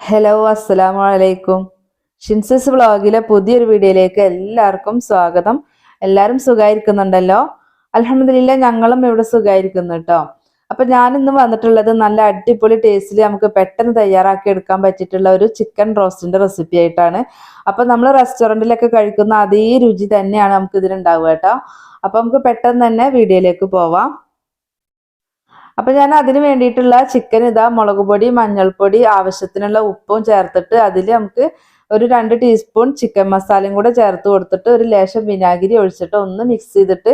Hello അസ്സലാമു അലൈക്കും ഷിൻസസ് വ്ളോഗിലെ പുതിയൊരു വീഡിയോയിലേക്ക് എല്ലാവർക്കും സ്വാഗതം. എല്ലാവരും സുഖമായിരിക്കുന്നുണ്ടല്ലോ അലഹമില്ല ഞങ്ങളും ഇവിടെ സുഖമായിരിക്കുന്നു കേട്ടോ അപ്പം ഞാനിന്ന് വന്നിട്ടുള്ളത് നല്ല അടിപൊളി ടേസ്റ്റിൽ നമുക്ക് പെട്ടെന്ന് തയ്യാറാക്കി എടുക്കാൻ പറ്റിയിട്ടുള്ള ഒരു ചിക്കൻ റോസ്റ്റിന്റെ റെസിപ്പി ആയിട്ടാണ്. അപ്പം നമ്മൾ റെസ്റ്റോറന്റിലൊക്കെ കഴിക്കുന്ന അതേ രുചി തന്നെയാണ് നമുക്ക് ഇതിലുണ്ടാവുക കേട്ടോ അപ്പം നമുക്ക് പെട്ടെന്ന് തന്നെ വീഡിയോയിലേക്ക് പോവാം. അപ്പൊ ഞാൻ അതിന് വേണ്ടിയിട്ടുള്ള ചിക്കൻ ഇതാ മുളക് പൊടി മഞ്ഞൾപ്പൊടി ആവശ്യത്തിനുള്ള ഉപ്പും ചേർത്തിട്ട് അതിൽ നമുക്ക് ഒരു രണ്ട് ടീസ്പൂൺ ചിക്കൻ മസാലയും കൂടെ ചേർത്ത് കൊടുത്തിട്ട് ഒരു ലേശം വിനാഗിരി ഒഴിച്ചിട്ട് ഒന്ന് മിക്സ് ചെയ്തിട്ട്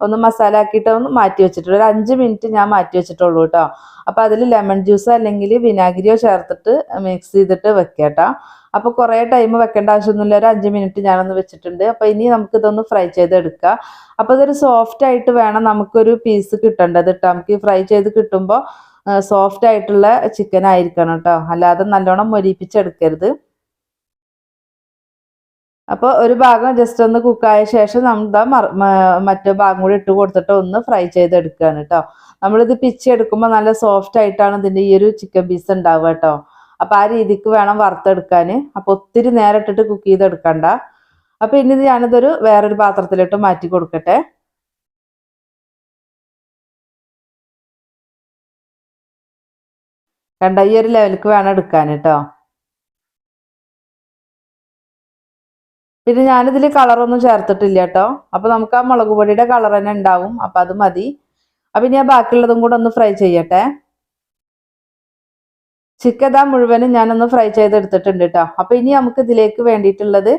ഒന്ന് മസാല ആക്കിയിട്ട് ഒന്ന് മാറ്റി വെച്ചിട്ടുണ്ട്. ഒരു അഞ്ച് മിനിറ്റ് ഞാൻ മാറ്റി വെച്ചിട്ടുള്ളൂ കേട്ടോ. അപ്പം അതിൽ ലെമൺ ജ്യൂസ് അല്ലെങ്കിൽ വിനാഗിരിയോ ചേർത്തിട്ട് മിക്സ് ചെയ്തിട്ട് വെക്കേട്ടോ അപ്പൊ കുറേ ടൈം വെക്കേണ്ട ആവശ്യമൊന്നുമില്ല. ഒരു അഞ്ച് മിനിറ്റ് ഞാനൊന്ന് വെച്ചിട്ടുണ്ട്. അപ്പൊ ഇനി നമുക്ക് ഇതൊന്ന് ഫ്രൈ ചെയ്തെടുക്കാം. അപ്പൊ ഇതൊരു സോഫ്റ്റ് ആയിട്ട് വേണം നമുക്കൊരു പീസ് കിട്ടേണ്ടത് കേട്ടോ. നമുക്ക് ഫ്രൈ ചെയ്ത് കിട്ടുമ്പോൾ സോഫ്റ്റ് ആയിട്ടുള്ള ചിക്കൻ ആയിരിക്കണം കേട്ടോ. അല്ലാതെ നല്ലോണം മൊരിപ്പിച്ചെടുക്കരുത്. അപ്പോൾ ഒരു ഭാഗം ജസ്റ്റ് ഒന്ന് കുക്കായ ശേഷം നമ്മൾ മറ്റേ ഭാഗം കൂടി ഇട്ട് കൊടുത്തിട്ട് ഒന്ന് ഫ്രൈ ചെയ്തെടുക്കുകയാണ് കേട്ടോ നമ്മളിത് പിച്ചെടുക്കുമ്പോൾ നല്ല സോഫ്റ്റ് ആയിട്ടാണ് ഇതിന്റെ ഈ ഒരു ചിക്കൻ പീസ് ഉണ്ടാവുക കേട്ടോ അപ്പോൾ ആ രീതിക്ക് വേണം വറുത്തെടുക്കാൻ അപ്പോൾ ഒത്തിരി നേരം ഇട്ടിട്ട് കുക്ക് ചെയ്തെടുക്കണ്ട. അപ്പോൾ ഇനി ഞാനിതൊരു വേറൊരു പാത്രത്തിലിട്ട് മാറ്റി കൊടുക്കട്ടെ. കണ്ട ഈ ഒരു ലെവലിക്ക് വേണം എടുക്കാൻ കേട്ടോ പിന്നെ ഞാനിതിൽ കളറൊന്നും ചേർത്തിട്ടില്ല കേട്ടോ. അപ്പൊ നമുക്ക് ആ മുളക് പൊടിയുടെ കളർ തന്നെ ഉണ്ടാവും. അപ്പൊ അത് മതി. അപ്പൊ ഇനി ആ ബാക്കിയുള്ളതും കൂടെ ഒന്ന് ഫ്രൈ ചെയ്യട്ടെ. ചിക്കൻ മുഴുവനും ഞാനൊന്ന് ഫ്രൈ ചെയ്തെടുത്തിട്ടുണ്ട് കേട്ടോ. അപ്പൊ ഇനി നമുക്ക് ഇതിലേക്ക് വേണ്ടിയിട്ടുള്ളത്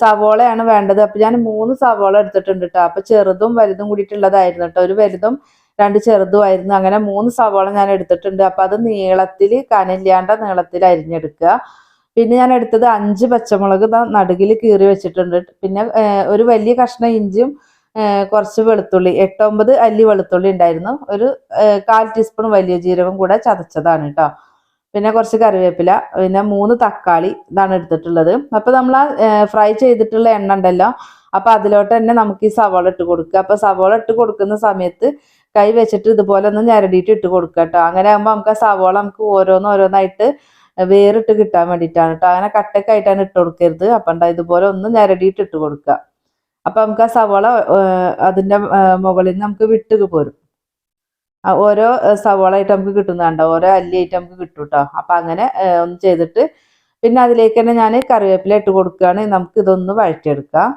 സവോളയാണ് വേണ്ടത്. അപ്പൊ ഞാൻ മൂന്ന് സവോള എടുത്തിട്ടുണ്ട് കേട്ടോ. അപ്പൊ ചെറുതും വലുതും കൂടിയിട്ടുള്ളതായിരുന്നു കേട്ടോ. ഒരു വലുതും രണ്ട് ചെറുതുമായിരുന്നു അങ്ങനെ മൂന്ന് സവോള ഞാൻ എടുത്തിട്ടുണ്ട്. അപ്പൊ അത് നീളത്തിൽ കനല്ലാണ്ട നീളത്തിൽ അരിഞ്ഞെടുക്കുക. പിന്നെ ഞാൻ എടുത്തത് അഞ്ച് പച്ചമുളക് നടുകിൽ കീറി വെച്ചിട്ടുണ്ട്. പിന്നെ ഒരു വലിയ കഷ്ണം ഇഞ്ചിയും കുറച്ച് വെളുത്തുള്ളി എട്ടൊമ്പത് അല്ലി വെളുത്തുള്ളി ഉണ്ടായിരുന്നു. ഒരു കാൽ ടീസ്പൂൺ വലിയ ജീരകം കൂടെ ചതച്ചതാണ് കേട്ടോ പിന്നെ കുറച്ച് കറിവേപ്പില പിന്നെ മൂന്ന് തക്കാളി ഇതാണ് എടുത്തിട്ടുള്ളത്. അപ്പൊ നമ്മൾ ആ ഫ്രൈ ചെയ്തിട്ടുള്ള എണ്ണ ഉണ്ടല്ലോ അപ്പൊ അതിലോട്ട് തന്നെ നമുക്ക് ഈ സവാള ഇട്ട് കൊടുക്കുക. അപ്പൊ സവാള ഇട്ട് കൊടുക്കുന്ന സമയത്ത് കൈ വെച്ചിട്ട് ഇതുപോലെ ഒന്ന് ഞരടിയിട്ട് ഇട്ട് കൊടുക്കുക കേട്ടോ അങ്ങനെ ആകുമ്പോൾ നമുക്ക് ആ സവാള നമുക്ക് ഓരോന്ന് ഓരോന്നായിട്ട് വേറിട്ട് കിട്ടാൻ വേണ്ടിയിട്ടാണ് കേട്ടോ അങ്ങനെ കട്ടൊക്കെ ആയിട്ടാണ് ഇട്ട് കൊടുക്കരുത്. അപ്പം ഇതുപോലെ ഒന്ന് ഞരടിയിട്ട് ഇട്ട് കൊടുക്കുക അപ്പൊ നമുക്ക് ആ സവാള അതിന്റെ മുകളിൽ നിന്ന് നമുക്ക് വിട്ട് പോരും. ഓരോ സവാളായിട്ട് നമുക്ക് കിട്ടുന്നതാണ്ടോ ഓരോ അല്ലിയായിട്ട് നമുക്ക് കിട്ടും കേട്ടോ അപ്പൊ അങ്ങനെ ഒന്ന് ചെയ്തിട്ട് പിന്നെ അതിലേക്ക് തന്നെ ഞാൻ കറിവേപ്പില ഇട്ട് കൊടുക്കുകയാണ് നമുക്ക് ഇതൊന്ന് വഴറ്റിയെടുക്കാം.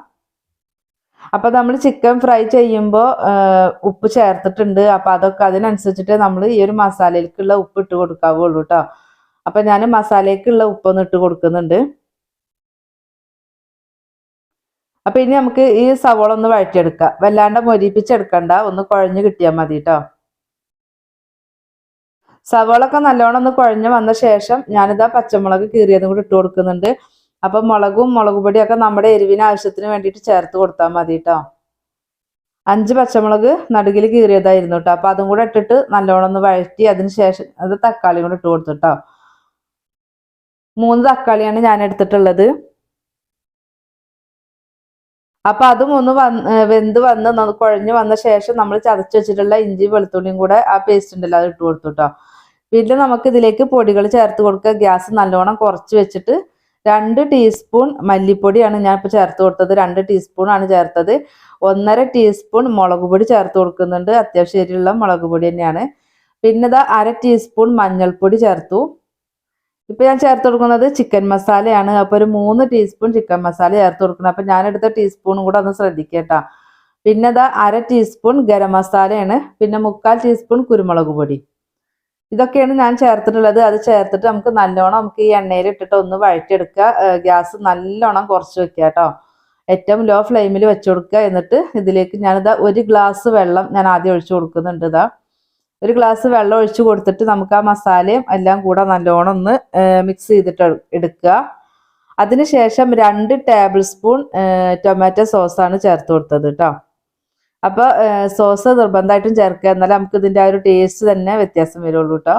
അപ്പൊ നമ്മൾ ചിക്കൻ ഫ്രൈ ചെയ്യുമ്പോൾ ഉപ്പ് ചേർത്തിട്ടുണ്ട്. അപ്പൊ അതൊക്കെ അതിനനുസരിച്ചിട്ട് നമ്മൾ ഈ ഒരു മസാലയിലേക്കുള്ള ഉപ്പ് ഇട്ട് കൊടുക്കാവുള്ളൂ കേട്ടോ അപ്പൊ ഞാൻ മസാലയ്ക്കുള്ള ഉപ്പൊന്ന് ഇട്ട് കൊടുക്കുന്നുണ്ട്. അപ്പൊ ഇനി നമുക്ക് ഈ സവോള ഒന്ന് വഴറ്റിയെടുക്കാം. വല്ലാണ്ട് മൊരിപ്പിച്ചെടുക്കണ്ട. ഒന്ന് കുഴഞ്ഞു കിട്ടിയാൽ മതി കേട്ടോ സവോളൊക്കെ നല്ലോണം ഒന്ന് കുഴഞ്ഞു വന്ന ശേഷം ഞാനിതാ പച്ചമുളക് കീറിയതും കൂടി ഇട്ട് കൊടുക്കുന്നുണ്ട്. അപ്പൊ മുളകും മുളക് പൊടിയൊക്കെ നമ്മുടെ എരിവിന് ആവശ്യത്തിന് വേണ്ടിയിട്ട് ചേർത്ത് കൊടുത്താൽ മതി കേട്ടോ അഞ്ച് പച്ചമുളക് നടുകിൽ കീറിയതായിരുന്നു കേട്ടോ. അപ്പൊ അതും കൂടെ ഇട്ടിട്ട് നല്ലോണം ഒന്ന് വഴറ്റി അതിന് ശേഷം അത് തക്കാളി കൂടെ ഇട്ട് കൊടുത്തു കേട്ടോ. മൂന്ന് തക്കാളിയാണ് ഞാൻ എടുത്തിട്ടുള്ളത്. അപ്പൊ അതും ഒന്ന് വന്ന് വെന്ത് വന്ന് കുഴഞ്ഞു വന്ന ശേഷം നമ്മൾ ചതച്ച് വെച്ചിട്ടുള്ള ഇഞ്ചി വെളുത്തുള്ളിയും കൂടെ ആ പേസ്റ്റ് ഉണ്ടല്ലോ അത് ഇട്ട് കൊടുത്തു കേട്ടോ പിന്നെ നമുക്ക് ഇതിലേക്ക് പൊടികൾ ചേർത്ത് കൊടുക്കുക. ഗ്യാസ് നല്ലോണം കുറച്ച് വെച്ചിട്ട് രണ്ട് ടീസ്പൂൺ മല്ലിപ്പൊടിയാണ് ഞാൻ ഇപ്പോൾ ചേർത്ത് കൊടുത്തത്. രണ്ട് ടീസ്പൂൺ ആണ് ചേർത്തത്. ഒന്നര ടീസ്പൂൺ മുളക് പൊടി ചേർത്ത് കൊടുക്കുന്നുണ്ട്. അത്യാവശ്യം ശരിയുള്ള മുളക് പൊടി തന്നെയാണ്. പിന്നെ അര ടീസ്പൂൺ മഞ്ഞൾപ്പൊടി ചേർത്തു. ഇപ്പൊ ഞാൻ ചേർത്ത് കൊടുക്കുന്നത് ചിക്കൻ മസാലയാണ്. അപ്പോൾ ഒരു മൂന്ന് ടീസ്പൂൺ ചിക്കൻ മസാല ചേർത്ത് കൊടുക്കണം. അപ്പൊ ഞാൻ എടുത്ത ടീസ്പൂണും കൂടെ ഒന്ന് ശ്രദ്ധിക്കട്ടാ. പിന്നെ ഇതാ അര ടീസ്പൂൺ ഗരം മസാലയാണ്. പിന്നെ മുക്കാൽ ടീസ്പൂൺ കുരുമുളക് പൊടി. ഇതൊക്കെയാണ് ഞാൻ ചേർത്തിട്ടുള്ളത്. അത് ചേർത്തിട്ട് നമുക്ക് നല്ലോണം നമുക്ക് ഈ എണ്ണയിൽ ഇട്ടിട്ട് ഒന്ന് വഴറ്റിയെടുക്കുക. ഗ്യാസ് നല്ലോണം കുറച്ച് വെക്കുക കേട്ടോ. ഏറ്റവും ലോ ഫ്ലെയിമിൽ വെച്ച് കൊടുക്കുക. എന്നിട്ട് ഇതിലേക്ക് ഞാനിതാ ഒരു ഗ്ലാസ് വെള്ളം ഞാൻ ആദ്യം ഒഴിച്ചു കൊടുക്കുന്നുണ്ട് ഇതാ ഒരു ഗ്ലാസ് വെള്ളം ഒഴിച്ചു കൊടുത്തിട്ട് നമുക്ക് ആ മസാലയും എല്ലാം കൂടെ നല്ലോണം ഒന്ന് മിക്സ് ചെയ്തിട്ട് എടുക്കുക. അതിനുശേഷം രണ്ട് ടേബിൾ സ്പൂൺ ടൊമാറ്റോ സോസാണ് ചേർത്ത് കൊടുത്തത് കേട്ടോ അപ്പോൾ സോസ് നിർബന്ധമായിട്ടും ചേർക്കുക. എന്നാലേ നമുക്ക് ഇതിന്റെ ആ ഒരു ടേസ്റ്റ് തന്നെ വ്യത്യാസം വരുള്ളൂ കേട്ടോ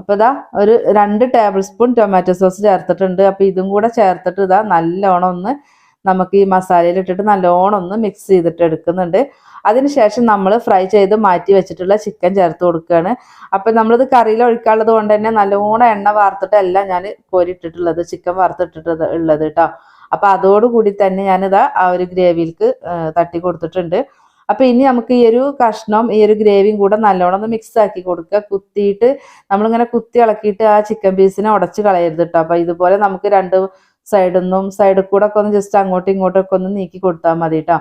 അപ്പൊ ഇതാ ഒരു രണ്ട് ടേബിൾ സ്പൂൺ ടൊമാറ്റോ സോസ് ചേർത്തിട്ടുണ്ട്. അപ്പോൾ ഇതും കൂടെ ചേർത്തിട്ട് ഇതാ നല്ലോണം ഒന്ന് നമുക്ക് ഈ മസാലയിൽ ഇട്ടിട്ട് നല്ലോണം ഒന്ന് മിക്സ് ചെയ്തിട്ട് എടുക്കുന്നുണ്ട്. അതിനുശേഷം നമ്മൾ ഫ്രൈ ചെയ്ത് മാറ്റി വെച്ചിട്ടുള്ള ചിക്കൻ ചേർത്ത് കൊടുക്കുകയാണ്. അപ്പം നമ്മളിത് കറിയിൽ ഒഴിക്കാനുള്ളത് കൊണ്ട് തന്നെ നല്ലോണം എണ്ണ വാർത്തിട്ടല്ല ഞാൻ കോരിട്ടിട്ടുള്ളത് ചിക്കൻ വാർത്തിട്ടിട്ടത് ഉള്ളത് കേട്ടോ അപ്പം അതോടുകൂടി തന്നെ ഞാനിതാ ആ ഒരു ഗ്രേവിയിലേക്ക് തട്ടി കൊടുത്തിട്ടുണ്ട്. അപ്പൊ ഇനി നമുക്ക് ഈ ഒരു കഷ്ണം ഈ ഒരു ഗ്രേവിയും കൂടെ നല്ലോണം ഒന്ന് മിക്സ് ആക്കി കൊടുക്കുക. കുത്തിയിട്ട് നമ്മളിങ്ങനെ കുത്തി ഇളക്കിയിട്ട് ആ ചിക്കൻ പീസിനെ ഉടച്ച് കളയരുത് കേട്ടോ അപ്പൊ ഇതുപോലെ നമുക്ക് രണ്ട് സൈഡിൽ നിന്നും സൈഡിൽ കൂടെ ഒക്കെ ഒന്ന് ജസ്റ്റ് അങ്ങോട്ടും ഇങ്ങോട്ടും ഒക്കെ ഒന്ന് നീക്കി കൊടുത്താൽ മതി കേട്ടോ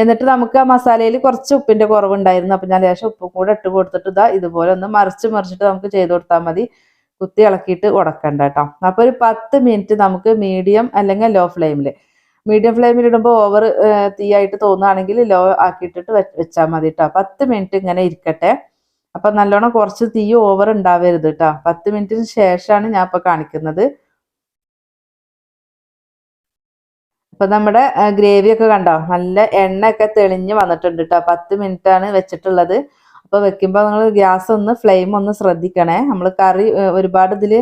എന്നിട്ട് നമുക്ക് ആ മസാലയിൽ കുറച്ച് ഉപ്പിന്റെ കുറവുണ്ടായിരുന്നു. അപ്പൊ ഞാൻ ലേശം ഉപ്പും കൂടെ ഇട്ട് കൊടുത്തിട്ട് ഇതാ ഇതുപോലെ ഒന്ന് മറിച്ച് മറിച്ചിട്ട് നമുക്ക് ചെയ്ത് കൊടുത്താൽ മതി. കുത്തി ഇളക്കിയിട്ട് ഉടക്കണ്ട കേട്ടോ അപ്പൊ ഒരു പത്ത് മിനിറ്റ് നമുക്ക് മീഡിയം അല്ലെങ്കിൽ ലോ. ഫ്ലെയിമിൽ മീഡിയം ഫ്ലെയിമിൽ ഇടുമ്പോൾ ഓവർ തീയായിട്ട് തോന്നുകയാണെങ്കിൽ ലോ ആക്കിയിട്ടിട്ട് വെച്ചാൽ മതി കേട്ടോ പത്ത് മിനിറ്റ് ഇങ്ങനെ ഇരിക്കട്ടെ. അപ്പൊ നല്ലോണം കുറച്ച് തീ ഓവർ ഉണ്ടാവരുത് കേട്ടോ പത്ത് മിനിറ്റിന് ശേഷമാണ് ഞാൻ ഇപ്പോൾ കാണിക്കുന്നത്. അപ്പൊ നമ്മുടെ ഗ്രേവി ഒക്കെ കണ്ടോ? നല്ല എണ്ണ ഒക്കെ തെളിഞ്ഞ് വന്നിട്ടുണ്ട് കേട്ടോ പത്ത് മിനിറ്റ് ആണ് വെച്ചിട്ടുള്ളത്. അപ്പൊ വെക്കുമ്പോൾ നിങ്ങൾ ഗ്യാസ് ഒന്ന് ഫ്ലെയിം ഒന്ന് ശ്രദ്ധിക്കണേ. നമ്മൾ കറി ഒരുപാട് ഇതിൽ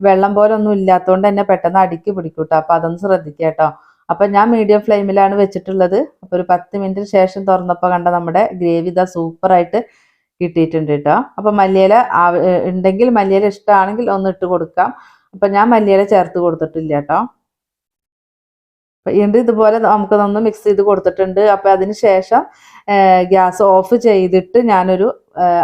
വെള്ളം പോലെ ഒന്നും ഇല്ലാത്തതുകൊണ്ട് തന്നെ പെട്ടെന്ന് അടുക്കി പിടിക്കും കേട്ടോ അപ്പൊ അതൊന്ന് ശ്രദ്ധിക്കുക കേട്ടോ അപ്പൊ ഞാൻ മീഡിയം ഫ്ലെയിമിലാണ് വെച്ചിട്ടുള്ളത്. അപ്പൊ ഒരു പത്ത് മിനിറ്റിന് ശേഷം തുറന്നപ്പോൾ കണ്ട നമ്മുടെ ഗ്രേവി ഇതാ സൂപ്പറായിട്ട് കിട്ടിയിട്ടുണ്ട് കേട്ടോ അപ്പൊ മല്ലിയില ഉണ്ടെങ്കിൽ മല്ലിയില ഇഷ്ടമാണെങ്കിൽ ഒന്ന് ഇട്ട് കൊടുക്കാം. അപ്പൊ ഞാൻ മല്ലിയില ചേർത്ത് കൊടുത്തിട്ടില്ല കേട്ടോ വീണ്ടും ഇതുപോലെ നമുക്കതൊന്ന് മിക്സ് ചെയ്ത് കൊടുത്തിട്ടുണ്ട്. അപ്പൊ അതിന് ശേഷം ഗ്യാസ് ഓഫ് ചെയ്തിട്ട് ഞാനൊരു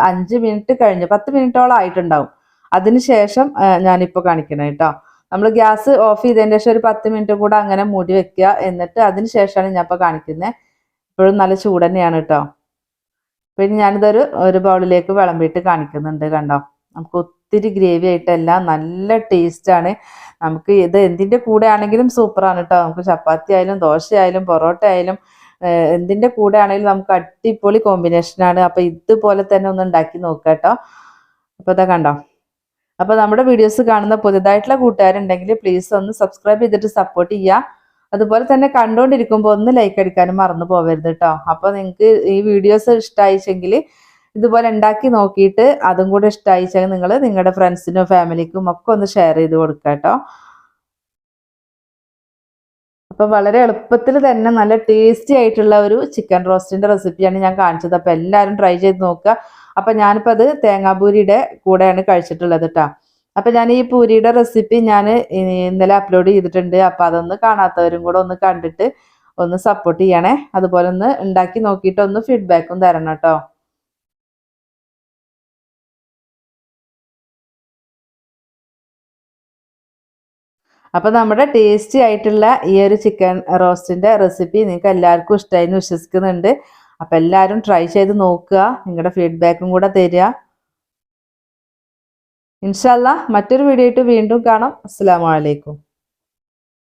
അഞ്ച് മിനിറ്റ് കഴിഞ്ഞ് പത്ത് മിനിറ്റോളം ആയിട്ടുണ്ടാവും. അതിന് ശേഷം ഞാനിപ്പോൾ കാണിക്കണം കേട്ടോ നമ്മൾ ഗ്യാസ് ഓഫ് ചെയ്തതിന് ശേഷം ഒരു പത്ത് മിനിറ്റ് കൂടെ അങ്ങനെ മൂടി വെക്കുക എന്നിട്ട് അതിന് ശേഷമാണ് ഞാൻ ഇപ്പോൾ കാണിക്കുന്നത് ഇപ്പോഴും നല്ല ചൂട് തന്നെയാണ് കേട്ടോ പിന്നെ ഞാനിതൊരു ഒരു ബൗളിലേക്ക് വിളമ്പിയിട്ട് കാണിക്കുന്നുണ്ട് കണ്ടോ? നമുക്ക് ഒത്തിരി ഗ്രേവി ആയിട്ടല്ല നല്ല ടേസ്റ്റാണ് നമുക്ക് ഇത് എന്തിന്റെ കൂടെ ആണെങ്കിലും സൂപ്പറാണ് കേട്ടോ നമുക്ക് ചപ്പാത്തി ആയാലും ദോശ ആയാലും പൊറോട്ട ആയാലും എന്തിന്റെ കൂടെ ആണെങ്കിലും നമുക്ക് അടിപൊളി കോമ്പിനേഷനാണ് അപ്പോൾ ഇതുപോലെ തന്നെ ഒന്ന് ഉണ്ടാക്കി നോക്കാം കേട്ടോ അപ്പോൾ ഇതാ കണ്ടോ? അപ്പോൾ നമ്മുടെ വീഡിയോസ് കാണുന്ന പുതുതായിട്ടുള്ള കൂട്ടുകാരുണ്ടെങ്കിൽ പ്ലീസ് ഒന്ന് സബ്സ്ക്രൈബ് ചെയ്തിട്ട് സപ്പോർട്ട് ചെയ്യുക അതുപോലെ തന്നെ കണ്ടുകൊണ്ടിരിക്കുമ്പോൾ ഒന്ന് ലൈക്ക് അടിക്കാനും മറന്നു പോകരുത് കേട്ടോ അപ്പോൾ നിങ്ങൾക്ക് ഈ വീഡിയോസ് ഇഷ്ടമായിച്ചെങ്കിൽ ഇതുപോലെ ഉണ്ടാക്കി നോക്കിയിട്ട് അതും കൂടെ ഇഷ്ടമായിച്ചാൽ നിങ്ങൾ നിങ്ങളുടെ ഫ്രണ്ട്സിനും ഫാമിലിക്കും ഒക്കെ ഒന്ന് ഷെയർ ചെയ്ത് കൊടുക്കുക കേട്ടോ. അപ്പൊ വളരെ എളുപ്പത്തിൽ തന്നെ നല്ല ടേസ്റ്റി ആയിട്ടുള്ള ഒരു ചിക്കൻ റോസ്റ്റിന്റെ റെസിപ്പിയാണ് ഞാൻ കാണിച്ചത്. അപ്പൊ എല്ലാവരും ട്രൈ ചെയ്ത് നോക്കുക. അപ്പൊ ഞാനിപ്പോ അത് തേങ്ങാപൂരിയുടെ കൂടെയാണ് കഴിച്ചിട്ടുള്ളത് കേട്ടോ. അപ്പൊ ഞാൻ ഈ പൂരിയുടെ റെസിപ്പി ഞാൻ ഇന്നലെ അപ്ലോഡ് ചെയ്തിട്ടുണ്ട്. അപ്പൊ അതൊന്ന് കാണാത്തവരും കൂടെ ഒന്ന് കണ്ടിട്ട് ഒന്ന് സപ്പോർട്ട് ചെയ്യണേ. അതുപോലെ ഒന്ന് ഉണ്ടാക്കി നോക്കിയിട്ട് ഒന്ന് ഫീഡ്ബാക്കും തരണം കേട്ടോ. അപ്പൊ നമ്മുടെ ടേസ്റ്റി ആയിട്ടുള്ള ഈ ഒരു ചിക്കൻ റോസ്റ്റിന്റെ റെസിപ്പി നിങ്ങൾക്ക് എല്ലാവർക്കും ഇഷ്ടമായി എന്ന് വിശ്വസിക്കുന്നുണ്ട്. അപ്പം എല്ലാവരും ട്രൈ ചെയ്ത് നോക്കുക. നിങ്ങളുടെ ഫീഡ്ബാക്കും കൂടെ തരിക. ഇൻഷല്ല മറ്റൊരു വീഡിയോ ആയിട്ട് വീണ്ടും കാണാം. അസ്സാം വലൈക്കും